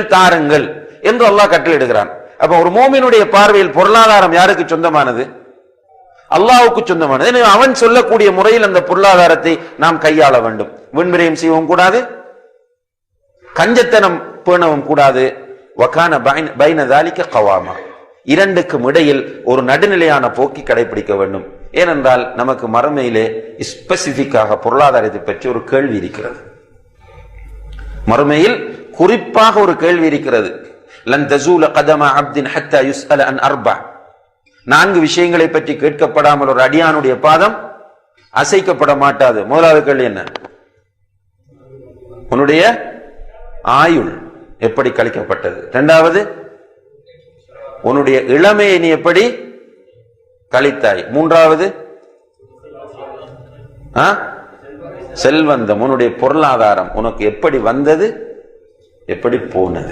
தாருங்கள் என்று அல்லாஹ் கட்டளையிடுகிறான். அப்ப ஒரு மோமினுடைய பார்வையில் பொருளாதாரம் யாருக்கு சொந்தமானது? அல்லாவுக்கு சொந்தமானது. அவன் சொல்லக்கூடிய முறையில் அந்த பொருளாதாரத்தை நாம் கையாள வேண்டும். விண்விரயம் செய்யவும் கூடாது கஞ்சத்தனம் பேணவும் கூடாது. வக்கான பைன- கவாமா. இரண்டுக்கும் இடையில் ஒரு நடுநிலையான போக்கி கடைபிடிக்க வேண்டும். ஏனென்றால் நமக்கு மறுமையிலே ஸ்பெசிபிக்காக பொருளாதாரத்தை பற்றி ஒரு கேள்வி இருக்கிறது. மறுமையில் குறிப்பாக ஒரு கேள்வி இருக்கிறது. லன் தசூல கதமா அப்தின் ஹத்தா யுஸ்அல அன் அர்பா. நான்கு விஷயங்களை பற்றி கேட்கப்படாமல் ஒரு அடியானுடைய பாதம் அசைக்கப்பட மாட்டாது. முதலாவது கேள்வி என்ன? உன்னுடைய ஆயுள் எப்படி கழிக்கப்பட்டது? இரண்டாவது உன்னுடைய இளமையை நீ எப்படி கழித்தாய்? மூன்றாவது ஆ? செல்வந்தம் உன்னுடைய பொருளாதாரம் உனக்கு எப்படி வந்தது? எப்படி போனது?